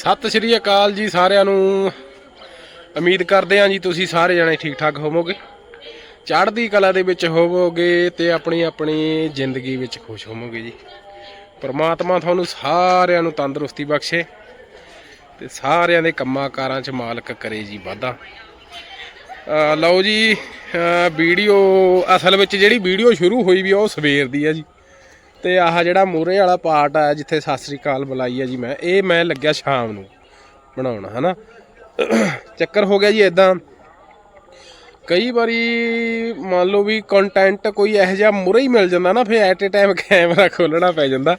ਸਤਿ ਸ਼੍ਰੀ ਅਕਾਲ ਜੀ ਸਾਰਿਆਂ ਨੂੰ। ਉਮੀਦ ਕਰਦੇ ਹਾਂ ਜੀ ਤੁਸੀਂ ਸਾਰੇ ਜਣੇ ਠੀਕ ਠਾਕ ਹੋਵੋਗੇ। ਚੜ੍ਹਦੀ ਕਲਾ ਦੇ ਵਿੱਚ ਹੋਵੋਗੇ ਤੇ ਆਪਣੀ ਆਪਣੀ ਜ਼ਿੰਦਗੀ ਵਿੱਚ ਖੁਸ਼ ਹੋਵੋਗੇ ਜੀ। ਪਰਮਾਤਮਾ ਤੁਹਾਨੂੰ ਸਾਰਿਆਂ ਨੂੰ ਤੰਦਰੁਸਤੀ ਬਖਸ਼ੇ ਤੇ ਸਾਰਿਆਂ ਦੇ ਕੰਮਾਂ ਕਾਰਾਂ 'ਚ ਮਾਲਕ ਕਰੇ ਜੀ ਵਾਧਾ। ਲਓ ਜੀ ਵੀਡੀਓ ਅਸਲ ਵਿੱਚ ਜਿਹੜੀ ਵੀਡੀਓ ਸ਼ੁਰੂ ਹੋਈ ਵੀ ਉਹ ਸਵੇਰ ਦੀ ਆ ਜੀ। ਤੇ ਆਹ ਜਿਹੜਾ ਮੂਰੇ ਵਾਲਾ ਪਾਰਟ ਆ ਜਿੱਥੇ ਸਤਿ ਸ੍ਰੀ ਅਕਾਲ ਬੁਲਾਈ ਆ ਜੀ ਮੈਂ, ਇਹ ਮੈਂ ਲੱਗਿਆ ਸ਼ਾਮ ਨੂੰ ਬਣਾਉਣਾ, ਹਨਾ? ਚੱਕਰ ਹੋ ਗਿਆ ਜੀ ਇਦਾਂ ਕਈ ਵਾਰੀ ਮੰਨ ਲਓ ਵੀ ਕੰਟੈਂਟ ਕੋਈ ਇਹੋ ਜਿਹਾ ਮੁਰੇ ਹੀ ਮਿਲ ਜਾਂਦਾ ਨਾ, ਫਿਰ ਐਟ ਏ ਟਾਈਮ ਕੈਮਰਾ ਖੋਲਣਾ ਪੈ ਜਾਂਦਾ।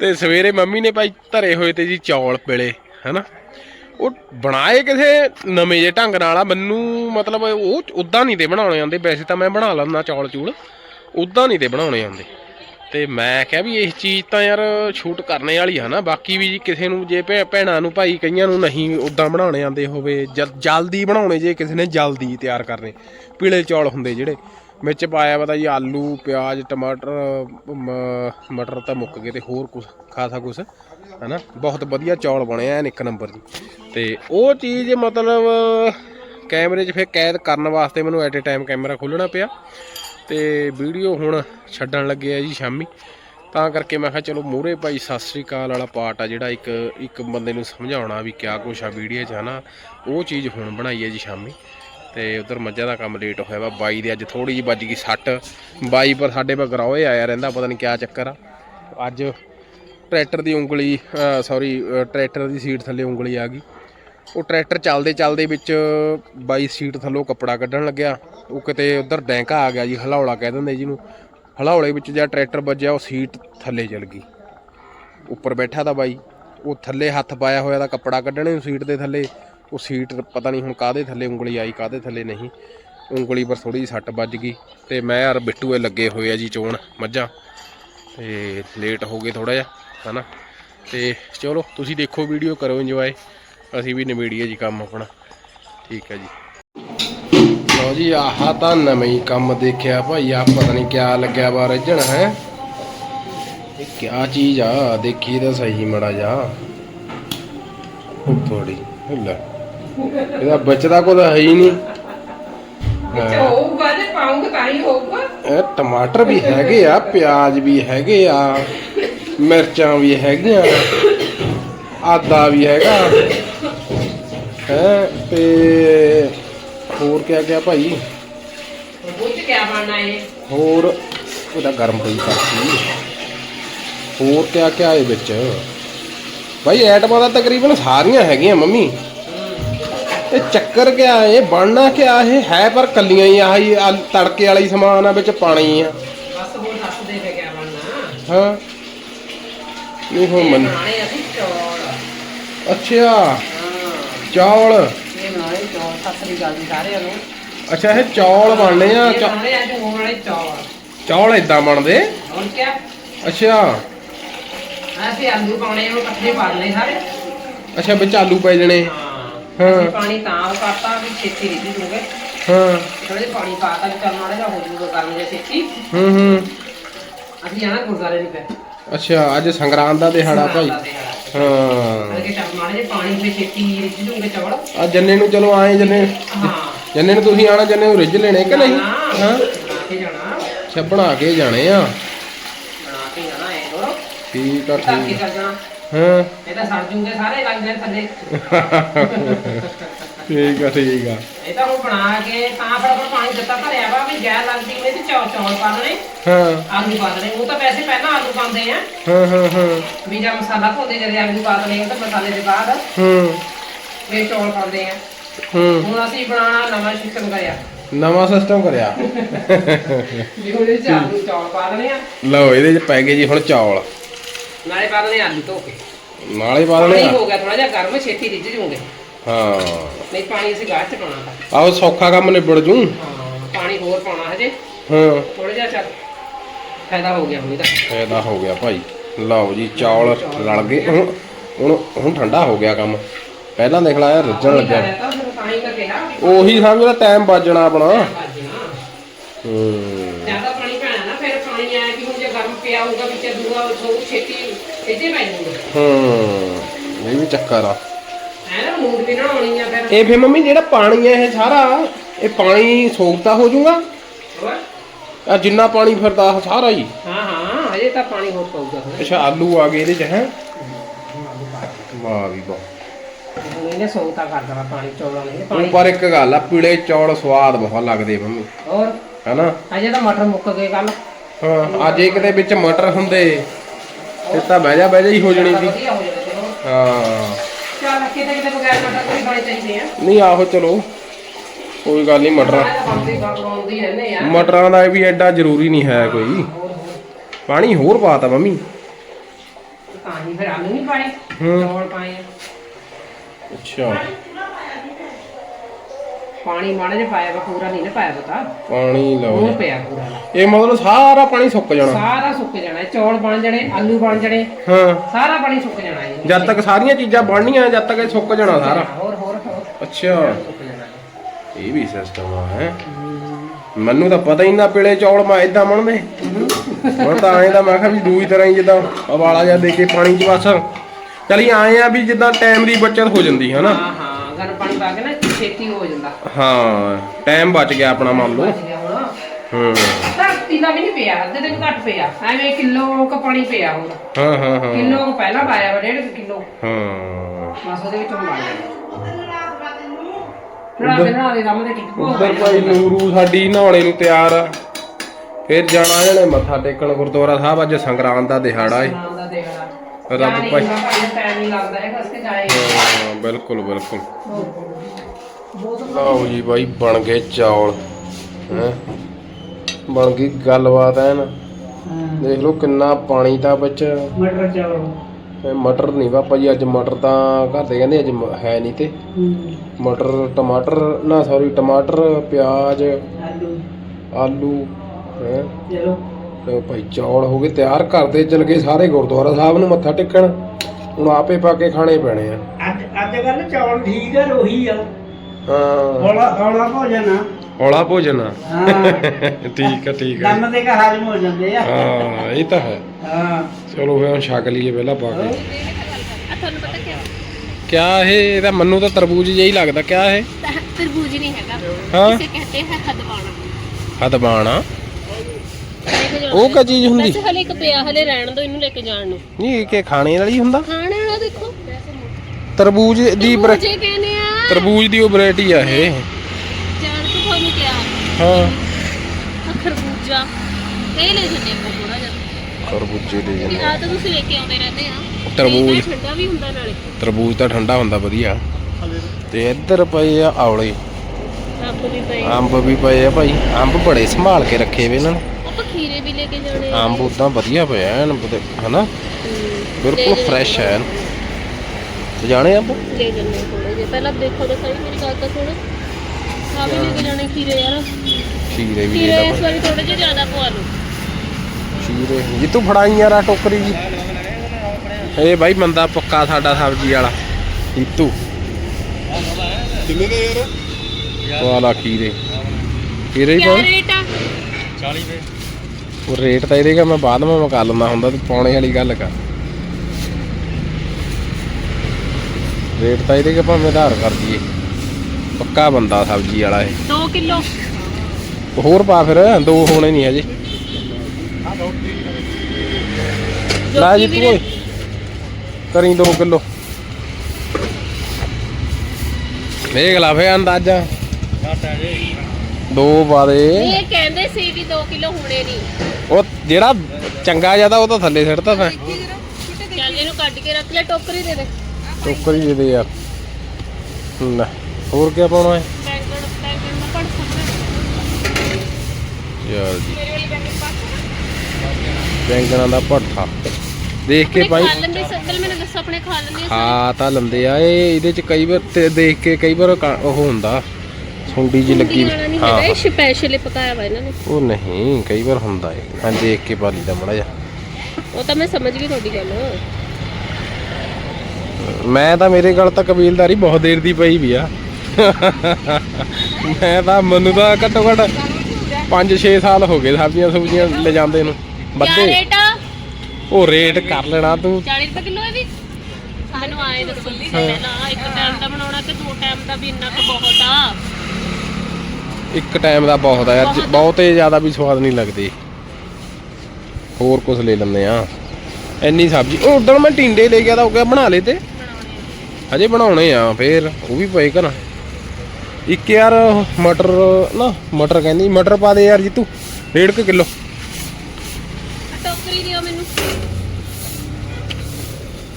ਤੇ ਸਵੇਰੇ ਮੰਮੀ ਨੇ ਭਾਈ ਧਰੇ ਹੋਏ ਤੇ ਜੀ ਚੌਲ ਪੇਲੇ, ਹਨਾ? ਉਹ ਬਣਾਏ ਕਿਸੇ ਨਵੇਂ ਜੇ ਢੰਗ ਨਾਲ ਆ, ਮੈਨੂੰ ਮਤਲਬ ਉਹ ਉਦਾਂ ਨਹੀਂ ਤੇ ਬਣਾਉਣੇ ਆਉਂਦੇ। ਵੈਸੇ ਤਾਂ ਮੈਂ ਬਣਾ ਲੈਂਦਾ ਚੌਲ ਚੂਲ ਉਦਾਂ ਨਹੀਂ ਤੇ ਬਣਾਉਣੇ ਆਉਂਦੇ। ਤੇ ਮੈਂ ਕਿਹਾ ਵੀ ਇਸ ਚੀਜ਼ ਤਾਂ ਯਾਰ ਸ਼ੂਟ ਕਰਨੇ ਵਾਲੀ ਆ ਨਾ, ਬਾਕੀ ਵੀ ਜੀ ਕਿਸੇ ਨੂੰ ਜੇ ਭੈ- ਭੈਣਾਂ ਨੂੰ, ਭਾਈ ਕਈਆਂ ਨੂੰ ਨਹੀਂ ਉਦਾਂ ਬਣਾਉਣੇ ਆਉਂਦੇ ਹੋਵੇ, ਜਲ- ਜਲਦੀ ਬਣਾਉਣੇ ਜੇ ਕਿਸੇ ਨੇ ਜਲਦੀ ਤਿਆਰ ਕਰਨੇ, ਪੀਲੇ ਚੌਲ ਹੁੰਦੇ ਜਿਹੜੇ, ਵਿੱਚ ਪਾਇਆ ਪਤਾ ਜੀ ਆਲੂ, ਪਿਆਜ਼, ਟਮਾਟਰ ਮ- ਮਟਰ ਤਾਂ ਮੁੱਕ ਗਏ ਤੇ ਹੋਰ ਕੁਝ ਖਾਸਾ ਕੁਝ ਹਨਾ? ਬਹੁਤ ਵਧੀਆ ਚੌਲ ਬਣੇ ਐਨ ਇੱਕ ਨੰਬਰ ਜੀ। ਤੇ ਉਹ ਚੀਜ਼ ਮਤਲਬ ਕੈਮਰੇ 'ਚ ਫਿਰ ਕੈਦ ਕਰਨ ਵਾਸਤੇ ਮੈਨੂੰ ਐਟ ਏ ਟਾਈਮ ਕੈਮਰਾ ਖੋਲ੍ਹਣਾ ਪਿਆ। ਤੇ ਵੀਡੀਓ ਹੁਣ ਛੱਡਣ ਲੱਗੇ ਆ ਜੀ ਸ਼ਾਮੀ। ਤਾਂ ਕਰਕੇ ਮੈਂ ਕਿਹਾ ਚਲੋ ਮੂਹਰੇ ਭਾਈ ਸਤਿ ਸ੍ਰੀ ਅਕਾਲ ਵਾਲਾ ਪਾਰਟ ਆ ਜਿਹੜਾ ਇੱਕ ਇੱਕ ਬੰਦੇ ਨੂੰ ਸਮਝਾਉਣਾ ਵੀ ਕਿਆ ਕੁਛ ਆ ਵੀਡੀਓ 'ਚ, ਹਨਾ। ਉਹ ਚੀਜ਼ ਹੁਣ ਬਣਾਈ ਹੈ ਜੀ ਸ਼ਾਮੀ। ਤੇ ਉਧਰ ਮੱਝਾਂ ਦਾ ਕੰਮ ਲੇਟ ਹੋਇਆ ਵਾ। ਬਾਈ ਦੇ ਅੱਜ ਥੋੜੀ ਜਿਹੀ ਵੱਜ ਗਈ ਸੱਟ। ਬਾਈ ਪਰ ਸਾਡੇ ਪਰ ਗਰਾਵੇ ਆਇਆ ਰਹਿੰਦਾ, ਪਤਾ ਨਹੀਂ ਕਿਆ ਚੱਕਰ ਆ। ਅੱਜ ਟਰੈਕਟਰ ਦੀ ਉਂਗਲੀ ਸੌਰੀ ਟਰੈਕਟਰ ਦੀ ਸੀਟ ਥੱਲੇ ਉਂਗਲੀ ਆ ਗਈ। ਉਹ ਟਰੈਕਟਰ ਚੱਲਦੇ ਚੱਲਦੇ ਵਿੱਚ ਬਾਈ ਸੀਟ ਥੱਲੋਂ ਕੱਪੜਾ ਕੱਢਣ ਲੱਗਿਆ। ਉਹ ਕਿਤੇ ਉਧਰ ਡੈਂਕਾ ਆ ਗਿਆ ਜੀ, ਹਲੌਲਾ ਕਹਿ ਦਿੰਦੇ ਜਿਹਨੂੰ ਹਲੌਲੇ ਵਿੱਚ ਜਦ ਟਰੈਕਟਰ ਵੱਜਿਆ, ਉਹ ਸੀਟ ਥੱਲੇ ਚਲ ਗਈ। ਉੱਪਰ ਬੈਠਾ ਤਾਂ ਬਾਈ, ਉਹ ਥੱਲੇ ਹੱਥ ਪਾਇਆ ਹੋਇਆ ਤਾਂ ਕੱਪੜਾ ਕੱਢਣੇ ਨੂੰ ਸੀਟ ਦੇ ਥੱਲੇ। ਉਹ ਸੀਟ ਪਤਾ ਨਹੀਂ ਹੁਣ ਕਾਦੇ ਥੱਲੇ, ਉਂਗਲੀ ਆਈ ਕਾਦੇ ਥੱਲੇ ਨਹੀਂ। ਉਂਗਲੀ ਪਰ ਥੋੜੀ ਜਿਹੀ ਸੱਟ ਵੱਜ ਗਈ ਤੇ ਮੈਂ ਯਾਰ ਬਿੱਟੂਏ ਲੱਗੇ ਹੋਏ ਆ ਜੀ ਚੋਣ ਮੱਝਾਂ। ਤੇ ਲੇਟ ਹੋ ਗਏ ਥੋੜਾ ਜਿਹਾ, ਹਨਾ। ਤੇ ਚਲੋ, ਤੁਸੀਂ ਦੇਖੋ ਵੀਡੀਓ ਕਰੋ ਇੰਜੋਏ ਅਸੀਂ ਵੀ ਨਿਬੇੜੀਏ ਜੀ ਕੰਮ ਆਪਣਾ। ਠੀਕ ਹੈ ਜੀ। ਲਓ ਜੀ ਆਹ ਤਾਂ ਨਵੇਂ ਹੀ ਕੰਮ ਦੇਖਿਆ ਭਾਈ ਆ ਪਤਾ ਨਹੀਂ ਕਿਆ ਲੱਗਿਆ ਵਾ ਰੱਜਣ ਹੈ? ਇਹ ਕਿਆ ਚੀਜ਼ ਆ? ਦੇਖੀ ਤਾਂ ਸਹੀ ਮੜਾ ਜਾ ਉਹ ਥੋੜੀ ਲੈ। ਇਹਦਾ ਬਚਦਾ ਕੋਈ ਹੈ ਹੀ ਨਹੀਂ। ਅੱਛਾ ਹੋਊਗਾ ਤੇ ਪਾਉਂਗਾ ਤਾਂ ਹੀ ਹੋਊਗਾ। ਇਹ ਟਮਾਟਰ ਵੀ ਹੈਗੇ ਆ ਪਿਆਜ਼ ਵੀ ਹੈਗੇ ਆ ਮਿਰਚਾਂ ਵੀ ਹੈਗੀਆਂ ਆਦਾ ਵੀ ਹੈਗਾ। ਹੈ ਤੇ ਹੋਰ ਕਿਆ ਕਿਆ ਭਾਈ? ਚ ਕਿਆ ਬਣਨਾ ਹੈ ਹੋਰ ਉਹਦਾ ਗਰਮ ਹੋਈ ਕਰਤੀ ਹੋਰ ਕਿਆ ਕਿਆ ਇਹ ਵਿੱਚ? ਭਾਈ ਐਟਮਾਂ ਦਾ ਤਕਰੀਬਨ ਸਾਰੀਆਂ ਹੈਗੀਆਂ ਮੰਮੀ। ਇਹ ਚੱਕਰ ਕਿਆ ਇਹ ਬਣਨਾ ਕਿਆ ਇਹ ਹੈ ਪਰ ਕੱਲੀਆਂ ਹੀ ਆਹੀ ਤੜਕੇ ਵਾਲਾ ਹੀ ਸਮਾਨ ਆ ਵਿੱਚ ਪਾਣੀ ਆ। ਬਸ ਹੋਰ ਦੱਸ ਦੇ ਫੇ ਕਿਆ ਬਣਨਾ। ਹਾਂ। ਨਹੀਂ ਹੁਣ ਮਨ ਅੱਛਾ। ਹਾਂ ਚੌਲ। ਇਹ ਬਣਾਏ ਚੌਲ ਸਤਰੀ ਗੱਲ ਦੀ ਸਾਰਿਆਂ ਨੂੰ। ਅੱਛਾ ਇਹ ਚੌਲ ਬਣਨੇ ਆ ਇਹ ਚੌ- ਬਣਾਏ ਅੱਜ ਹੋਣ ਵਾਲੇ ਚੌਲ। ਚੌਲ ਇਦਾਂ ਬਣਦੇ? ਕਿਆ? ਅੱਛਾ। ਅਸੀਂ ਆਲੂ ਪਾਉਣੇ ਉਹ ਇਕੱਠੇ ਪਾ ਲਏ ਸਾਰੇ। ਅੱਛਾ ਵਿੱਚ ਆਲੂ ਪੈ ਜਣੇ। ਹਾਂ। ਅਸੀਂ ਪਾਣੀ ਤਾਂ ਉਹ ਕਰਤਾ ਵੀ ਛੇਤੀ ਰਿੱਝ ਜੂਗੇ ਹਾਂ। ਥੋੜੇ ਜਿਹਾ ਪਾਣੀ ਪਾਤਾ ਵੀ ਚੱਲ ਮਾੜਾ ਜਿਹਾ ਹੋ ਜੂਗਾ ਕਰਨ ਜੇ ਛੇਤੀ। ਹੂੰ ਹੂੰ। ਅਸੀਂ ਜਾਣਾ ਗੁਰਦਾਰੇ ਨਹੀਂ ਪੈ ਅੱਛਾ ਅੱਜ ਸੰਗਰਾਂਦ ਦਾ ਦਿਹਾੜਾ ਭਾਈ। ਹਾਂ। ਅਗੇ ਚੱਲ ਮਾੜੇ ਜਿਹੇ ਪਾਣੀ ਵਿੱਚ ਛੇਤੀ ਰਿੱਝ ਜੂਗੇ ਚੌਲ ਆ ਜੰਨੇ ਨੂੰ ਚਲੋ ਆਏ ਜੰਨੇ। ਹਾਂ। ਜੰਨੇ ਨੂੰ ਤੁਸੀਂ ਆਣਾ ਜੰਨੇ ਨੂੰ ਰਿੱਝ ਲੈਣੇ ਕਿ ਨਹੀਂ? ਹਾਂ ਕੇ ਜਾਣਾ। ਅੱਛਾ ਬਣਾ ਕੇ ਜਾਣੇ ਆ। ਬਣਾ ਕੇ ਜਾਣਾ ਐ ਥੋੜਾ ਠੀਕ ਆ ਠੀਕ ਹਾਂ। ਇਹ ਤਾਂ ਸੜ ਜੂਗੇ ਸਾਰੇ ਲੱਗ ਜਾਣ ਥੱਲੇ। ਠੀਕ ਆ ਠੀਕ ਆ। ਇਹ ਤਾਂ ਹੁਣ ਬਣਾ ਕੇ ਤਾਂ ਫਿਰ ਆਪਾਂ ਪਾਣੀ ਦਿੱਤਾ ਭਰਿਆ ਵਾ ਵੀ ਗੈਰ ਲੱਗਦੀ ਉਹਦੇ ਤੇ ਚੌਲ ਚੌਲ ਪਾ ਦੇਣੇ। ਹਾਂ। ਆਲੂ ਪਾ ਦੇਣੇ। ਉਹ ਤਾਂ ਵੈਸੇ ਪਹਿਲਾਂ ਆਲੂ ਪਾਉਂਦੇ ਆ। ਹਾਂ ਹਾਂ ਹਾਂ। ਵੀ ਜਾਂ ਮਸਾਲਾ ਪਾਉਂਦੇ ਜਦ ਆਲੂ ਪਾ ਦੇਣੇ ਉਹ ਤਾਂ ਮਸਾਲੇ ਦੇ ਬਾਅਦ। ਹੂੰ। ਫਿਰ ਚੌਲ ਪਾਉਂਦੇ ਆ। ਹੂੰ। ਹੁਣ ਅਸੀਂ ਬਣਾਉਣਾ ਨਵਾਂ ਸਿਸਟਮ ਕਰਿਆ। ਨਵਾਂ ਸਿਸਟਮ ਕਰਿਆ। ਵੀ ਉਹਦੇ ਚ ਆਲੂ ਚੌਲ ਪਾ ਦੇਣੇ ਆ। ਲਓ ਇਹਦੇ ਚ ਪੈ ਗਏ ਜੀ ਹੁਣ ਚੌਲ। ਨਾਲੇ ਪਾ ਦੇਣੇ ਆਲੂ ਧੋ ਕੇ। ਨਾਲੇ ਪਾ ਦੇਣੇ ਪਾਣੀ ਆ ਹੋ ਗਿਆ ਥੋੜਾ ਜਿਹਾ ਗਰਮ ਛੇਤੀ ਰਿੱਝ ਜੂਗੇ। ਹਾਂ। ਨਹੀਂ ਪਾਣੀ ਅਸੀਂ ਗਾਹ ਚ ਪਾਉਣਾ। ਤਾਂ ਆਓ ਸੌਖਾ ਕੰਮ ਨਿਬੜ ਜੂ। ਹਾਂ ਪਾਣੀ ਹੋਰ ਪਾਉਣਾ ਹਜੇ। ਹਾਂ। ਥੋੜਾ ਜਿਹਾ ਚੱਲ। ਫਾਇਦਾ ਹੋ ਗਿਆ ਹੁਣ ਇਹਦਾ। ਫਾਇਦਾ ਹੋ ਗਿਆ ਭਾਈ। ਲਓ ਜੀ ਚੌਲ ਰਲ ਗਏ। ਹੁਣ ਹੁਣ ਹੁਣ ਠੰਡਾ ਹੋ ਗਿਆ ਕੰਮ। ਪਹਿਲਾਂ ਦੇਖ ਲਾ ਰੱਜਣ ਲੱਗਿਆ। ਤਾਂ ਫਿਰ ਪਾਣੀ ਦਾ ਕਿਹਾ। ਉਹੀ ਸਮਝ ਲੈ ਟਾਈਮ ਵੱਜਣਾ ਆਪਣਾ। ਵੱਜਣਾ। ਹੂੰ। ਜ਼ਿਆਦਾ ਪਾਣੀ ਪੈਣਾ ਨਾ ਫਿਰ ਪਾਣੀ ਆਇਆ ਕਿ ਹੁਣ ਜੇ ਗਰਮ ਪਿਆ ਹੋਊਗਾ ਵਿੱਚ ਦੂਆ ਉਹ ਛੇਤੀ ਇੱਥੇ ਪੈ ਜਾਊਗਾ। ਹੂੰ ਇਹ ਵੀ ਚੱਕਰ ਆ। ਵੀ ਆ ਫਿਰ। ਇਹ ਫੇ ਮੰਮੀ ਜਿਹੜਾ ਪਾਣੀ ਹੈ ਇਹ ਸਾਰਾ ਇਹ ਪਾਣੀ ਸੋਖਤਾ ਹੋ ਜਾਊਗਾ? ਆ ਜਿੰਨਾ ਪਾਣੀ ਫਿਰਦਾ ਆਹ ਸਾਰਾ ਹੀ। ਹਾਂ ਹਾਂ ਹਜੇ ਤਾਂ ਪਾਣੀ ਹੋਰ ਪਊਗਾ ਹੁਣ ਅੱਛਾ ਆਲੂ ਆ ਗਏ ਇਹਦੇ ਚ ਹੈ? ਵਾਹ ਵੀ ਵਾਹ। ਹੁਣ ਇਹਨੇ ਸੌਂਤਾ ਕਰ ਦੇਣਾ ਪਾਣੀ ਚੌਲਾਂ ਨੇ। ਪਾਣੀ ਪਰ ਇੱਕ ਗੱਲ ਆ ਪੀਲੇ ਚੌਲ ਸਵਾਦ ਬਹੁਤ ਲੱਗਦੇ ਮੰਮੀ। ਹੋਰ? ਹਨਾ? ਹਜੇ ਤਾਂ ਮਟਰ ਮੁੱਕ ਗਏ ਕੱਲ ਹਾਂ ਅੱਜ ਇੱਕ ਦੇ ਵਿੱਚ ਮਟਰ ਹੁੰਦੇ ਤੇ ਤਾਂ ਬਹਿ ਜਾ ਬਹਿ ਜਾ ਹੀ ਹੋ ਜਣੀ ਸੀ। ਵਧੀਆ ਹੋ ਜਾਣਾ ਚਲੋ ਹਾਂ। ਚੱਲ ਕਿਤੇ ਕਿਤੇ ਬਗੈਰ ਮਟਰ ਕੋਈ ਖਾਣੇ ਚਾਹੀਦੇ ਆ? ਨਹੀਂ ਆਹੋ ਚਲੋ ਕੋਈ ਗੱਲ ਨਹੀਂ ਮਟਰ ਬੰਦੇ ਗੱਲ ਆਉਂਦੀ ਰਹਿੰਦੇ ਆ। ਮਟਰਾਂ ਦਾ ਵੀ ਐਡਾ ਜ਼ਰੂਰੀ ਨਹੀਂ ਹੈ ਕੋਈ। ਪਾਣੀ ਹੋਰ ਪਾਤਾ ਮੰਮੀ। ਤਾਂ ਹੀ ਫਿਰ ਆਲੂ ਨਹੀਂ ਪਾਏ। ਚੌਲ ਪਾਏ ਆ। ਅੱਛਾ। ਪਾਣੀ ਮਾੜਾ ਜਿਹਾ ਪਾਇਆ ਵਾ ਪੂਰਾ ਨਹੀਂ ਨਾ ਪਾਇਆ ਬਤਾ ਪਾਣੀ ਲਓ ਉਹ ਜੀ। ਪਿਆ ਪੂਰਾ। ਇਹ ਮਤਲਬ ਸਾਰਾ ਪਾਣੀ ਸੁੱਕ ਜਾਣਾ। ਸਾਰਾ ਸੁੱਕ ਜਾਣਾ ਹੈ। ਚੌਲ ਬਣ ਜਾਣੇ ਆਲੂ ਬਣ ਜਾਣੇ ਹਾਂ। ਸਾਰਾ ਪਾਣੀ ਸੁੱਕ ਜਾਣਾ ਹੈ ਜਦ ਤੱਕ ਸਾਰੀਆਂ ਚੀਜ਼ਾਂ ਬਣਨੀਆਂ ਜਦ ਤੱਕ ਇਹ ਸੁੱਕ ਜਾਣਾ ਸਾਰਾ। ਹੋਰ ਹੋਰ ਹੋਰ। ਅੱਛਾ। ਸੁੱਕ ਜਾਣਾ ਹੈ। ਇਹ ਵੀ ਸਿਸਟਮ ਆ ਹੈ। ਮੈਨੂੰ ਤਾਂ ਪਤਾ ਹੀ ਨਾ ਪੀਲੇ ਚੌਲ ਮੈਂ ਇਦਾਂ ਬਣਦੇ। ਹੁਣ ਤਾਂ ਐਂ ਦਾ ਮੈਂ ਕਿਹਾ ਵੀ ਦੂਈ ਤਰ੍ਹਾਂ ਹੀ ਜਿੱਦਾਂ ਉਬਾਲਾ ਜਿਹਾ ਦੇ ਕੇ ਪਾਣੀ 'ਚ ਬਸ। ਚਲੀ ਆਏ ਆ ਵੀ ਜਿੱਦਾਂ ਟਾਈਮ ਦੀ ਬਚਤ ਹੋ ਜਾਂਦੀ ਹੈ ਨਾ ਹਾਂ ਹਾਂ ਗਰਮ ਪਾਣੀ ਪਾ ਕੇ ਨਾ ਛੇਤੀ ਹੋ ਜਾਂਦਾ। ਹਾਂ ਟਾਈਮ ਬਚ ਗਿਆ ਆਪਣਾ ਮੰਨ ਲਓ। ਬਚ ਗਿਆ ਹੁਣ। ਹੂੰ। ਧਰਤੀ ਦਾ ਵੀ ਨਹੀਂ ਪਿਆ ਅੱਧੇ ਘੱਟ ਪਿਆ। ਐਵੇਂ ਕਿਲੋ ਕ ਪਾਣੀ ਪਿਆ ਹੁਣ। ਹਾਂ ਹਾਂ ਹਾਂ। ਕਿਲੋ ਕੁ ਪਹਿਲਾਂ ਪਾਇਆ ਵਾ ਡੇਢ ਕਿਲੋ। ਹਾਂ। ਬਸ ਉਹਦੇ ਵਿੱਚ ਬਣ ਗਿਆ ਦੇ ਬਣਾ ਦੇ ਦਮ ਦੇ ਟਿੱਕ ਉਧਰ ਭਾਈ ਨੂਰੂ ਸਾਡੀ ਨਹਾਉਣੇ ਨੂੰ ਤਿਆਰ ਆ। ਫਿਰ ਜਾਣਾ ਇਹਨੇ ਮੱਥਾ ਟੇਕਣ ਗੁਰਦੁਆਰਾ ਸਾਹਿਬ ਅੱਜ ਸੰਗਰਾਂਦ ਦਾ ਦਿਹਾੜਾ ਏ। ਨਾਮ ਦਾ ਦੇਖਣਾ ਰੱਬ ਭਾਈ- ਭਾਈ ਟਾਈਮ ਨਹੀਂ ਲੱਗਦਾ ਹੈ ਕਸ ਕੇ ਜਾਏ। ਹਾਂ ਬਿਲਕੁਲ ਬਿਲਕੁਲ। ਲਓ ਜੀ ਭਾਈ ਬਣ ਗਏ ਚੌਲ ਹੈ। ਬਣ ਗਈ ਗੱਲਬਾਤ ਐ ਨਾ ਦੇਖ ਲਓ ਕਿੰਨਾ ਪਾਣੀ ਤਾਂ ਵਿੱਚ। ਮਟਰ ਚਾਵਲ। ਇਹ ਮਟਰ ਨਹੀਂ ਪਾਪਾ ਜੀ ਅੱਜ ਮਟਰ ਤਾਂ ਘਰ ਦੇ ਕਹਿੰਦੇ ਅੱਜ ਹੈ ਨਹੀਂ ਤੇ। ਮਟਰ ਟਮਾਟਰ ਨਾ ਸੌਰੀ ਟਮਾਟਰ ਪਿਆਜ਼ ਆਲੂ। ਆਲੂ ਹੈ। ਚਲੋ। ਭਾਈ ਚੌਲ ਹੋ ਗਏ ਤਿਆਰ। ਕਰਦੇ ਚਲ ਗਏ ਸਾਰੇ ਗੁਰਦੁਆਰਾ ਸਾਹਿਬ ਨੂੰ ਮੱਥਾ ਟੇਕਣ। ਹੁਣ ਆਪੇ ਪਾ ਕੇ ਖਾਣੇ ਪੈਣੇ ਆ। ਅੱਜ ਅੱਜ ਕੱਲ ਚੌਲ ਠੀਕ ਆ ਰੋਹੀ ਆ। ਹਾਂ। ਹੌਲਾ ਹੌਲਾ ਭੋਜਨ ਆ। ਹੌਲਾ ਭੋਜਨ ਆ। ਹਾਂ। ਠੀਕ ਆ ਠੀਕ ਆ। ਦਮ ਦੇ ਕਾ ਹਾਜ਼ਮ ਹੋ ਜਾਂਦੇ ਆ। ਹਾਂ ਇਹ ਤਾਂ ਹੈ। ਹਾਂ। ਚਲੋ ਫਿਰ ਹੁਣ ਛਕ ਲਈਏ ਪਹਿਲਾਂ ਪਾ ਕੇ। ਆ ਤੁਹਾਨੂੰ ਪਤਾ ਕਿਆ? ਕਿਆ ਇਹ? ਇਹਦਾ ਮੈਨੂੰ ਤਾਂ ਤਰਬੂਜ ਜਿਹਾ ਹੀ ਲੱਗਦਾ। ਕਿਆ ਇਹ? ਤਰਬੂਜ ਨਹੀਂ ਹੈਗਾ। ਹਾਂ। ਇਸੇ ਕਹਤੇ ਹੈ ਹਦਵਾਣਾ ਹਦਬਾਣਾ ਜਾਣਾ ਉਹ ਕਾ ਚੀਜ਼ ਹੁੰਦੀ? ਵੈਸੇ ਹਲੇ ਇੱਕ ਪਿਆ ਹਲੇ ਰਹਿਣ ਦੋ ਇਹਨੂੰ ਲੈ ਕੇ ਜਾਣ ਨੂੰ। ਨਹੀਂ ਇਹ ਕਿ ਖਾਣੇ ਵਾਲੀ ਹੁੰਦਾ? ਖਾਣ ਵਾਲਾ ਦੇਖੋ। ਤਰਬੂਜ ਦੀ ਵੈਰਾ- ਜੇ ਕਹਿੰਦੇ ਤਰਬੂਜ ਦੀ ਉਹ ਵੈਰਾਈਟੀ ਆ ਇਹ। ਜਾਣ ਤੋਂ ਤੁਹਾਨੂੰ ਕਿਹਾ। ਹਾਂ। ਆ ਖਰਬੂਜਾ। ਇਹ ਲੈ ਜੰਨੇ ਕੋ ਥੋੜਾ ਜਿਹਾ। ਤਰਬੂਜੇ ਦੇ ਜਾਂਦੇ ਆ। ਤਾਂ ਤੁਸੀਂ ਲੈ ਕੇ ਆਉਂਦੇ ਰਹਿੰਦੇ ਆ। ਤਰਬੂਜ। ਇਹ ਤਾਂ ਠੰਡਾ ਵੀ ਹੁੰਦਾ ਨਾਲੇ। ਤਰਬੂਜ ਤਾਂ ਠੰਡਾ ਹੁੰਦਾ ਵਧੀਆ। ਤੇ ਇੱਧਰ ਪਏ ਆ ਪਏ ਅੰਬ ਵੀ ਪਏ ਆ ਭਾਈ। ਅੰਬ ਬੜੇ ਸੰਭਾਲ ਕੇ ਰੱਖੇ ਵੇ ਇਹਨਾਂ ਨੇ। ਆਪਾਂ ਖੀਰੇ ਵੀ ਲੈ ਕੇ ਜਾਣੇ ਆ। ਅੰਬ ਉਦਾਂ ਵਧੀਆ ਪਿਆ ਐਨ ਬਦੇ- ਹਨਾ ਬਿਲਕੁਲ ਫਰੈਸ਼ ਹੈ ਐਨ। ਤੇ ਜਾਣੇ ਅੰਬ ਲੈ ਜੰਨੇ ਥੋੜੇ ਜਿਹੇ। ਪਹਿਲਾਂ ਦੇਖੋ ਤਾਂ ਸਹੀ ਮੇਰੀ ਗੱਲ ਤਾਂ ਸੁਣ। ਆ ਵੀ ਲੈ ਕੇ ਜਾਣੇ ਖੀਰੇ ਯਾਰ। ਖੀਰੇ ਵੀ ਖੀਰੇ ਲੈ ਇਸ ਲਾ ਵਾਰੀ ਥੋੜੇ ਜਿਹੇ ਜ਼ਿਆਦਾ ਪਵਾ ਲਓ। ਖੀਰੇ ਜੀ ਤੂੰ ਫੜਾਈ ਯਾਰ ਆ ਟੋਕਰੀ ਜੀ। ਇਹ ਬਾਈ ਬੰਦਾ ਪੱਕਾ ਸਾਡਾ ਸਬਜ਼ੀ ਵਾਲਾ। ਜੀਤੂ ਕਿੰਨੇ ਦੇ ਯਾਰ? ਵਾਲਾ ਖੀਰੇ। ਖੀਰੇ ਹੀ ਪਾਉਣ। ਰੇਟ ਆ? ਉਹ ਰੇਟ ਤਾਂ ਇਹਦੇ ਕਾ ਮੈਂ ਬਾਅਦ ਵਿੱਚ ਮੁਕਾ ਲੈਂਦਾ ਹੁੰਦਾ ਤੂੰ ਪਾਉਣੇ ਵਾਲੀ ਗੱਲ ਕਰ। ਰੇਟ ਤਾਂ ਇਹਦੇ ਕਾ ਭਾਵੇਂ ਆਧਾਰ ਕਰ ਦਈਏ। ਪੱਕਾ ਬੰਦਾ ਸਬਜ਼ੀ ਵਾਲਾ ਇਹ। 2 ਕਿਲੋ। ਹੋਰ ਪਾ ਫਿਰ ਦੋ ਹੋਣੇ ਨਹੀਂ ਹਜੇ। ਲੈ ਜੀ ਤੂੰ ਕਰੀ 2 ਕਿਲੋ। ਦੇਖ ਲਾ ਫੇ ਅੰਦਾਜ਼ਾ। ਦੋ ਪਾ ਦੇ। ਇਹ ਕਹਿੰਦੇ ਸੀ ਵੀ 2 ਕਿਲੋ ਹੋਣੇ ਨਹੀਂ। ਉਹ ਜਿਹੜਾ ਚੰਗਾ ਜ਼ਿਆਦਾ ਉਹ ਤਾਂ ਥੱਲੇ ਸਿੱਟਦਾ ਤਾਂ ਚੱਲ ਇਹਨੂੰ ਕੱਢ ਕੇ ਰੱਖ ਲੈ ਟੋਕਰੀ ਦੇ ਦੇ। ਟੋਕਰੀ ਦੇ ਦੇ ਯਾਰ ਲੈ ਹੋਰ ਕੀ ਪਾਉਣਾ ਹੈ? ਦਾ ਯਾਰ ਜੀ। ਬੈਂਗਣ ਦਾ ਭੜਥਾ ਦੇਖ ਕੇ ਭਾਈ। ਖਾ ਲੈਂਦੇ ਸੱਜਲ ਮੈਨੂੰ ਦੱਸੋ ਆਪਣੇ ਖਾ ਲੈਂਦੇ ਆ ਖਾ ਤਾਂ ਲੰਦੇ ਆ। ਇਹ ਇਹਦੇ ਚ ਕਈ ਵਾਰ ਤੇ ਦੇਖ ਕੇ ਕਈ ਵਾਰ ਉਹ ਹੁੰਦਾ। ਸੁੰਡੀ ਜੀ ਲੱਗੀ। ਹਾਂ ਇਹ ਸਪੈਸ਼ਲ ਪਕਾਇਆ ਵਾ ਇਹਨਾਂ ਨੇ। ਉਹ ਨਹੀਂ ਕਈ ਵਾਰ ਹੁੰਦਾ ਹੈ ਹਾਂ ਦੇਖ ਕੇ ਪਾ ਲਈਦਾ ਮੜਾ ਜਾ ਉਹ ਤਾਂ ਮੈਂ ਸਮਝ ਗਈ ਤੁਹਾਡੀ ਗੱਲ। ਮੈਂ ਤਾਂ ਮੇਰੇ ਗੱਲ ਤਾਂ ਕਬੀਲਦਾਰੀ ਬਹੁਤ ਦੇਰ ਦੀ ਪਈ ਵੀ ਆ। ਮੈਂ ਤਾਂ ਮੈਨੂੰ ਤਾਂ ਘੱਟੋ ਘੱਟ 5-6 ਸਾਲ ਹੋ ਗਏ ਸਬਜ਼ੀਆਂ ਸਬਜ਼ੀਆਂ ਲੈ ਜਾਂਦੇ ਨੂੰ। ਰੇਟ ਆ? ਉਹ ਰੇਟ ਕਰ ਲੈਣਾ ਤੂੰ। 40 ਰੁਪਏ ਕਿਲੋ ਹੈ ਵੀ? ਮੈਨੂੰ ਆਏ ਦੱਸੋ ਪਹਿਲਾਂ ਇੱਕ ਟਾਈਮ ਦਾ ਬਣਾਉਣਾ ਕਿ ਦੋ ਟਾਈਮ ਦਾ ਵੀ ਇੰਨਾ ਕੁ ਬਹੁਤ ਆ। ਇੱਕ ਟਾਈਮ ਦਾ ਬਹੁਤ ਆ ਯਾਰ। ਬਹੁਤੇ ਜ਼ਿਆਦਾ ਵੀ ਸਵਾਦ ਨਹੀਂ ਲੱਗਦੇ। ਹੋਰ ਕੁਝ ਲੈ ਲੈਂਦੇ ਆ। ਇੰਨੀ ਸਬਜ਼ੀ। ਉਹ ਉਦੋਂ ਮੈਂ ਟਿੰਡੇ ਲੈ ਗਿਆ ਤਾਂ ਉਹ ਕਿਹਾ ਬਣਾ ਲੇ ਤੇ। ਹਜੇ ਬਣਾਉਣੇ ਆ ਫੇਰ ਉਹ ਵੀ ਪਏ ਘਰ। ਇੱਕ ਯਾਰ ਮਟਰ ਨਾ ਮਟਰ ਕਹਿੰਦੀ ਮਟਰ ਪਾ ਦੇ ਯਾਰ ਜੀਤੂ ਡੇਢ ਕੁ ਕਿਲੋ। ਆ ਟੋਕਰੀ ਦਿਓ ਮੈਨੂੰ।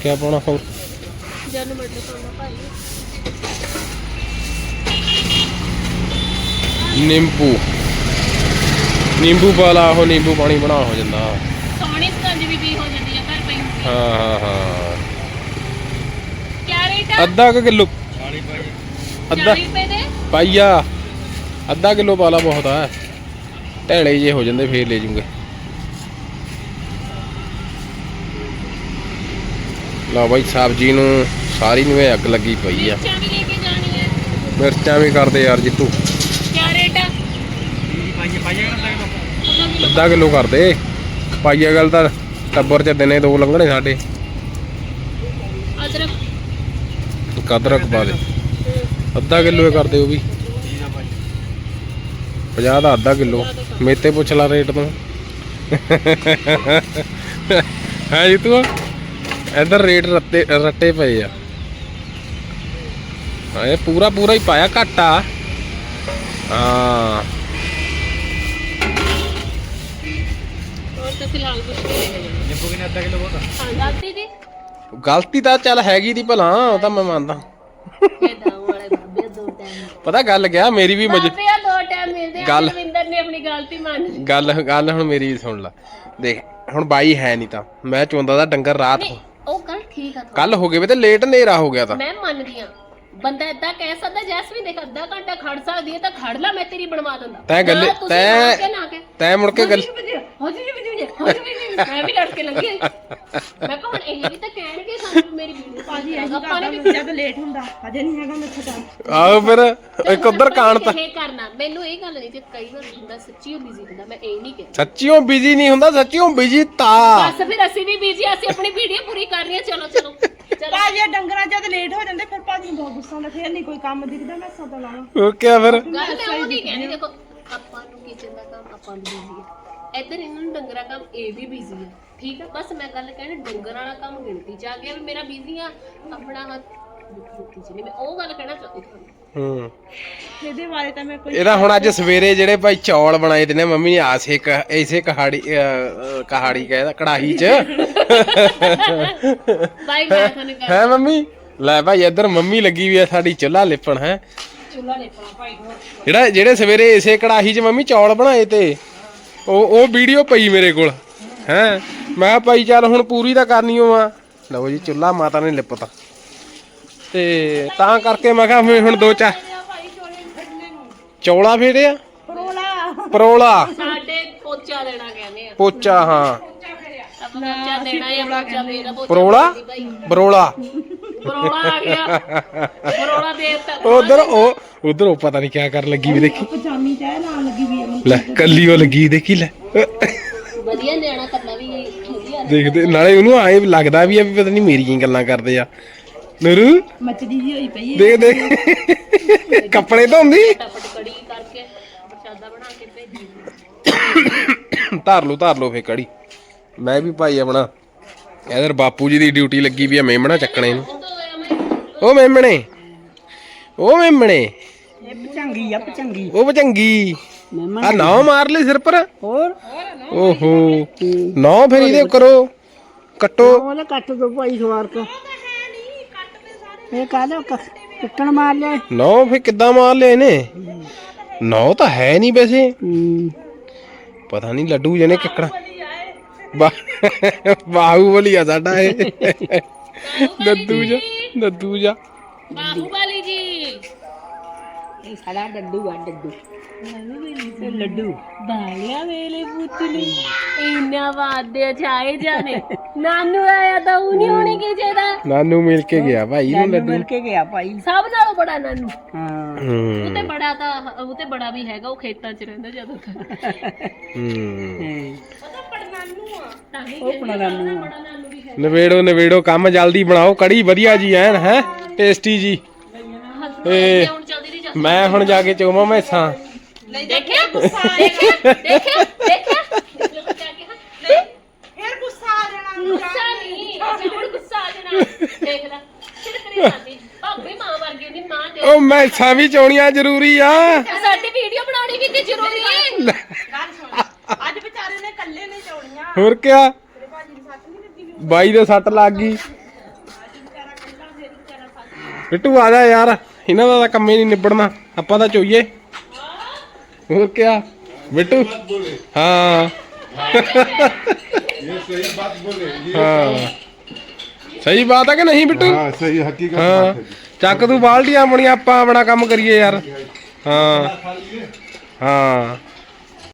ਕਿਆ ਪਾਉਣਾ ਹੋਰ? ਜਨ ਮਟਰ ਪਾਉਣਾ ਭਾਈ। ਨਿੰਬੂ। ਨਿੰਬੂ ਪਾ ਲਾ ਉਹ ਨਿੰਬੂ ਪਾਣੀ ਬਣਾ ਹੋ ਜਾਂਦਾ। ਸੋਹਣੀ ਸਕੰਜ ਵੀ ਵੀ ਹੋ ਜਾਂਦੀ ਆ ਘਰ ਪਈ। ਹਾਂ ਹਾਂ ਹਾਂ। ਅੱਧਾ ਕੁ ਕਿਲੋ। 40 ਅੱਧਾ ਰੁਪਏ ਦੇ। ਪਾਈਆ। ਅੱਧਾ ਕਿਲੋ ਪਾ ਲਾ ਬਹੁਤ ਆ। ਢੇਲੇ ਜੇ ਹੋ ਜਾਂਦੇ ਫੇਰ ਲੈ ਜੂਗੇ ਲਓ ਬਾਈ ਸਬਜ਼ੀ ਨੂੰ ਸਾਰੀ ਨੂੰ ਇਹ ਅੱਗ ਲੱਗੀ ਪਈ ਆ। ਮਿਰਚਾਂ ਵੀ ਲੈ ਕੇ ਜਾਣੀ ਹੈ ਮਿਰਚਾਂ ਵੀ ਕਰਦੇ ਯਾਰ ਜਿੱਤੂ। ਕਿਆ ਰੇਟ ਆ? ਅੱਧਾ ਕਿਲੋ ਕਰਦੇ। ਪਾਈਆ ਗੱਲ ਤਾਂ ਟੱਬਰ ਚ ਦਿਨੇ ਦੋ ਲੰਘਣੇ ਸਾਡੇ। ਅਦਰਕ ਕਦਰਕ ਪਾ ਦੇ। ਅੱਧਾ ਕਿਲੋ ਹੀ ਕਰਦੇ ਉਹ ਵੀ। 50 ਦਾ ਅੱਧਾ ਕਿਲੋ। ਮੇਤੇ ਪੁੱਛ ਲਾ ਰੇਟ ਤੋਂ। ਹੈ ਜੀ ਤੂੰ? ਇਧਰ ਰੇਟ ਰੱਤੇ ਰੱਟੇ ਪਏ ਆ। ਹਾਂ, ਇਹ ਪੂਰਾ ਪੂਰਾ ਹੀ ਪਾਇਆ ਘਾਟਾ ਹਾਂ। ਹੋਰ ਤਾਂ ਫਿਲਹਾਲ ਕੁਝ ਨਹੀਂ। ਹੈ ਨਿੰਬੂ ਕਿੰਨੇ ਅੱਧਾ ਕਿਲੋ ਬਹੁਤ ਹਾਂ ਗਲਤੀ ਦੀ ਗਲਤੀ ਤਾਂ ਚੱਲ ਹੈਗੀ ਦੀ ਭਲਾ ਉਹ ਤਾਂ ਮੈਂ ਮੰਨਦਾ। ਇਹ ਦਾਉ ਵਾਲੇ ਬਾਬੇ ਦੋ ਟਾਈਮ ਪਤਾ ਗੱਲ ਗਿਆ ਮੇਰੀ ਵੀ ਮਜ ਬਾਬੇ ਆ ਦੋ ਟਾਈਮ ਮਿਲਦੇ ਆ ਗੱਲ- ਰਵਿੰਦਰ ਨੇ ਆਪਣੀ ਗਲਤੀ ਮੰਨ ਲਈ। ਗੱਲ ਗੱਲ ਹੁਣ ਮੇਰੀ ਵੀ ਸੁਣ ਲੈ। ਦੇਖ ਹੁਣ ਬਾਈ ਹੈ ਨਹੀਂ ਤਾਂ ਮੈਂ ਚੁੰਦਾ ਦਾ ਡੰਗਰ ਰਾਤ ਨਹੀਂ ਉਹ ਗੱਲ ਠੀਕ ਆ ਕੱਲ ਹੋ ਗਏ ਵੇ ਤੇ ਲੇਟ ਹਨੇਰਾ ਹੋ ਗਿਆ ਤਾਂ। ਮੈਂ ਮੰਨਦੀ ਆ। ਬੰਦਾ ਏਦਾਂ ਕਹਿ ਸਕਦਾ ਜੈਸਮੀਨ ਦੇਖ ਅੱਧਾ ਘੰਟਾ ਖੜ ਸਕਦੀ ਹੈ ਤਾਂ ਖੜ ਲਾ ਮੈਂ ਤੇਰੀ ਬਣਵਾ ਦਿੰਦਾ। ਤੈਂ ਗੱਲੇ- ਨਾ ਤੁਸੀਂ ਤੈਂ- ਨਾ ਕਹਿ, ਨਾ ਕਹਿ। ਤੈਂ ਮੁੜ ਕੇ ਗੱਲ ਹੋ ਜੀ ਹੋ ਜੀ ਹੋ ਜੀ ਹੋ ਜੀ ਮੈਂ ਵੀ ਲੜ ਕੇ ਲੱਗੀ ਹੋਈ। ਮੈਂ ਕਹਾਂ ਇਹ ਵੀ ਤਾਂ ਕਹਿਣਗੇ ਸਾਨੂੰ ਮੇਰੀ ਵੀਡੀਓ ਪਾਜੀ ਆਪਾਂ ਨੇ ਵੀ ਜਦ ਲੇਟ ਹੁੰਦਾ ਹਜੇ ਨਹੀਂ ਹੈਗਾ ਮੇਰੇ ਛੱਡਾ ਆਹੋ ਫਿਰ ਇੱਕ ਉਧਰ ਕਾਣ ਤਾਂ ਇਹ ਕਰਨਾ। ਮੈਨੂੰ ਇਹ ਗੱਲ ਨਹੀਂ ਤੇ ਕਈ ਵਾਰ ਹੁੰਦਾ ਸੱਚੀ ਉਹ ਬਿਜ਼ੀ ਹੁੰਦਾ ਮੈਂ ਇਹ ਨਹੀਂ ਕਹਿੰਦੀ ਸੱਚੀਓ ਬਿਜ਼ੀ ਨਹੀਂ ਹੁੰਦਾ ਸੱਚੀਓ ਬਿਜ਼ੀ ਤਾ। ਬਸ ਫਿਰ ਅਸੀਂ ਵੀ ਬਿਜ਼ੀ ਅਸੀਂ ਆਪਣੀ ਵੀਡੀਓ ਪੂਰੀ ਕਰ ਰਹੇ ਹਾਂ। ਚਲੋ ਚਲੋ। ਭਾਜੀ ਡੰਗਰਾਂ ਜਦ ਲੇਟ ਹੋ ਜਾਂਦੇ ਫਿਰ ਭਾਜੀ ਨੂੰ ਬਹੁਤ ਗੁੱਸਾ ਆਉਂਦਾ ਫਿਰ ਨਹੀਂ ਕੋਈ ਕੰਮ ਦਿਖਦਾ ਮੈਂ ਸਦਾ ਲਾਵਾਂ ਉਹ ਕਿਆ ਫਿਰ? ਗੱਲ ਮੈਂ ਉਹ ਨਹੀਂ ਕਹਿੰਦੀ ਦੇਖੋ ਆਪਾਂ ਨੂੰ ਕਿਚਨ ਦਾ ਕੰਮ ਆਪਾਂ ਨੂੰ ਬਿਜ਼ੀ ਹੈ ਇੱਧਰ ਇਹਨਾਂ ਨੂੰ ਡੰਗਰਾਂ ਕੰਮ ਇਹ ਵੀ ਬਿਜ਼ੀ ਹੈ ਠੀਕ ਹੈ ਬਸ ਮੈਂ ਗੱਲ ਕਹਿਣੀ ਡੰਗਰ ਵਾਲਾ ਕੰਮ ਗਿਣਤੀ ਚ ਆ ਗਿਆ ਵੀ ਮੇਰਾ ਬਿਜ਼ੀ ਆ ਆਪਣਾ ਹੱਥ ਕਿਚਨ ਨਹੀਂ ਮੈਂ ਉਹ ਗੱਲ ਕਹਿਣਾ ਚਾਹੁੰਦੀ ਤੁਹਾਨੂੰ ਹੂੰ। ਇਹਦੇ ਬਾਰੇ ਤਾਂ ਮੈਂ ਕੋਈ ਇਹਦਾ ਹੁਣ ਅੱਜ ਸਵੇਰੇ ਜਿਹੜੇ ਭਾਈ ਚੌਲ ਬਣਾਏ ਤੇ ਨੇ ਮੰਮੀ ਨੇ ਆਸੇ ਐਸੇ ਕਹਾੜੀ ਕਹਾੜੀ ਕਹਿੰਦਾ ਕੜਾਹੀ ਚ। ਬਾਈ ਮੈਂ ਤੁਹਾਨੂੰ ਕਹਿ ਹੈ ਮੰਮੀ? ਲੈ ਭਾਈ ਇੱਧਰ ਮੰਮੀ ਲੱਗੀ ਵੀ ਆ ਸਾਡੀ ਚੁੱਲ੍ਹਾ ਲਿਪਣ ਹੈ। ਚੁੱਲਾ ਲੈਪਣਾ ਭਾਈ ਨੂੰ ਜਿਹੜਾ ਜਿਹੜੇ ਸਵੇਰੇ ਇਸੇ ਕੜਾਹੀ 'ਚ ਮੰਮੀ ਚੌਲ ਬਣਾਏ ਤੇ ਉਹ ਉਹ ਵੀਡੀਓ ਪਈ ਮੇਰੇ ਕੋਲ ਹੈ। ਮੈਂ ਕਿਹਾ ਭਾਈ ਚੱਲ ਹੁਣ ਪੂਰੀ ਤਾਂ ਕਰਨੀ ਆ ਲਓ ਜੀ ਚੁੱਲਾ ਮਾਤਾ ਨੇ ਲਿਪਤਾ। ਤੇ ਤਾਂ ਕਰਕੇ ਮੈਂ ਕਿਹਾ ਵੀ ਹੁਣ ਦੋ ਚਾ ਚੌਲਾ ਫੇੜਿਆ ਪਰੋਲਾ। ਪਰੋਲਾ। ਸਾਡੇ ਪੋਚਾ ਦੇਣਾ ਕਹਿੰਦੇ ਆ। ਪੋਚਾ ਹਾਂ। ਪੋਚਾ ਦੇਣਾ ਜਾਂ ਪੋਚਾ ਮੇਰਾ ਪੋਚਾ ਪਰੋਲਾ? ਬਰੋਲਾ ਪਰੋਲਾ। ਆ ਗਿਆ। ਪਰੋਲਾ ਦੇ ਉਧਰ ਉਹ ਉਧਰ ਉਹ ਪਤਾ ਨਹੀਂ ਕਿਆ ਕਰਨ ਲੱਗੀ ਵੀ ਦੇਖੀ। ਪਜਾਮੀ ਚਾਹ ਨਾਲ ਲੱਗੀ ਵੀ ਹੈ ਲੈ ਕੱਲੀ ਉਹ ਲੱਗੀ ਦੇਖੀ ਲੈ। ਵਧੀਆ ਨਿਆਣਾ ਕਰਨਾ ਵੀ ਵਧੀਆ ਦੇਖਦੇ ਨਾਲੇ ਉਹਨੂੰ ਆਏ ਲੱਗਦਾ ਵੀ ਆ ਵੀ ਪਤਾ ਨਹੀਂ ਮੇਰੀਆਂ ਹੀ ਗੱਲਾਂ ਕਰਦੇ ਆ। ਨਰੂ? ਮੱਚਦੀ ਜੀ ਹੋਈ ਪਈ ਦੇਖ ਦੇਖ। ਕੱਪੜੇ ਧੋਂਦੀ? ਟਪਟ ਕੜੀ ਕਰਕੇ ਪ੍ਰਸ਼ਾਦਾ ਬਣਾ ਕੇ ਭੇਜੀ। ਧਰ ਲਓ ਫੇ ਕੜੀ। ਮੈਂ ਵੀ ਭਾਈ ਆਪਣਾ ਇਧਰ ਬਾਪੂ ਜੀ ਦੀ ਡਿਊਟੀ ਲੱਗੀ ਵੀ ਆ ਮੇਮਣਾ ਚੱਕਣੇ ਨੂੰ। ਉਹ ਮੇਮਣੇ ਉਹ ਮੇਮਣੇ। ਇਹ ਪਚੰਗੀ ਆ ਪਚੰਗੀ। ਉਹ ਬਚੰਗੀ ਮਹਿਮਾ ਆ ਨਾ ਮਾਰ ਲਈ ਸਿਰ ਪਰ? ਹੋਰ? ਓਹੋ। ਨਾ ਫਿਰ ਇਹਦੇ ਕਰੋ ਕੱਟੋ। ਉਹਨੇ ਕੱਟ ਦੋ ਭਾਈ ਸਵਾਰ ਕੋ। ਇਹ ਕਾਹਦਾ ਕੱਟਣ ਮਾਰ ਲਿਆ। ਨਾ ਫੇ ਕਿੱਦਾਂ ਮਾਰ ਲਏ ਨੇ ਨਾ ਤਾਂ ਹੈ ਨਹੀਂ ਵੈਸੇ। ਪਤਾ ਨਹੀਂ ਲੱਡੂ ਜਨੇ ਕਿੱਕਣਾ ਬਾਹੂਬਲੀ ਆ ਸਾਡਾ ਇਹ। ਦੱਦੂ ਜਾ ਦੱਦੂ ਜਾ। ਬਾਹੂਬਲੀ ਜੀ। ਇਹ ਸਾਡਾ ਡੱਡੂ ਆ ਡੱਡੂ ਇਹ ਲੱਡੂ। ਬਾਲਿਆ ਵੇਲੇ ਪੁੱਤਲੀ ਇੰਨਾ ਵਾਦੇ ਛਾਏ ਜਾਣੇ। ਨਾਨੂ ਆਇਆ ਤਾਂ ਉਹ ਨਹੀਂ ਹੋਣੀ ਕਿਸੇ ਦਾ। ਨਾਨੂ ਮਿਲ ਕੇ ਗਿਆ ਭਾਈ ਨੂੰ ਲੱਡੂ ਲੱਡੂ। ਮਿਲ ਕੇ ਗਿਆ ਭਾਈ। ਸਭ ਨਾਲੋਂ ਬੜਾ ਨਾਨੂ। ਹਾਂ। ਉਹ ਤੇ ਬੜਾ ਤਾਂ ਉਹ ਤੇ ਬੜਾ ਵੀ ਹੈਗਾ ਉਹ ਖੇਤਾਂ 'ਚ ਰਹਿੰਦਾ ਜਦੋਂ ਹੂੰ। ਤਾਂ ਹੀ। ਉਹ ਆਪਣਾ ਨਾਨੂ ਆ। ਨਵੇੜੋ ਨਵੇੜੋ ਕੰਮ ਜਲਦੀ ਬਣਾਓ ਕੜੀ ਵਧੀਆ ਜੀ ਐਨ ਹੈ? ਟੇਸਟੀ ਜੀ। ਏ ਹੁਣ ਜਲਦੀ ਦੀ ਜਲਦੀ ਮੈਂ ਹੁਣ ਜਾ ਕੇ ਚੋਵਾਂ ਮੈਸਾਂ ਦੇਖਿਆ ਦੇਖਿਆ ਦੇਖਿਆ? ਦੇਖਿਆ? ਦੇਖਿਆ ਬੱਚਾ ਕੇ ਹਾਂ ਫਿਰ ਗੁੱਸਾ ਆ ਜਾਣਾ ਗੁੱਸਾ ਨਹੀਂ ਅੱਛਾ ਹੁਣ ਗੁੱਸਾ ਆ ਜਾਣਾ ਦੇਖ। ਲੈ ਛਿੜਕਣੀ ਵੀ ਚੋਣੀਆਂ ਜ਼ਰੂਰੀ ਆ। ਸਾਡੀ ਵੀਡੀਓ ਬਣਾਉਣੀ ਵੀ ਤੇ ਜ਼ਰੂਰੀ ਹੈ ਗੱਲ ਸੁਣ। ਅੱਜ ਵਿਚਾਰੇ ਨੇ ਕੱਲੇ ਨਹੀਂ ਚੋਣੀਆਂ ਹੋਰ ਕਿਆ? ਬਾਈ ਦੇ ਸੱਟ ਲੱਗ ਗਈ। ਬਿੱਟੂ ਆ ਜਾ ਯਾਰ। ਇਹਨਾਂ ਦਾ ਤਾਂ ਕੰਮ ਹੀ ਨਹੀਂ ਨਿਬੜਨਾ। ਆਪਾਂ ਤਾਂ ਚੋਈਏ। ਹੋਰ ਕਿਆ? ਬਿੱਟੂ? ਹਾਂ। ਇਹ ਸਹੀ ਬਾਤ ਬੋਲੇ। ਹਾਂ। ਸਹੀ ਬਾਤ ਹੈ ਕਿ ਨਹੀਂ ਬਿੱਟੂ? ਹਾਂ ਸਹੀ ਹਕੀਕਤ ਹੈ। ਜੀ। ਚੱਕ ਤੂੰ ਬਾਲਟੀ ਆਪਣੀ ਆਪਾਂ ਆਪਣਾ ਕੰਮ ਕਰੀਏ ਯਾਰ। ਹਾਂ। ਹਾਂ।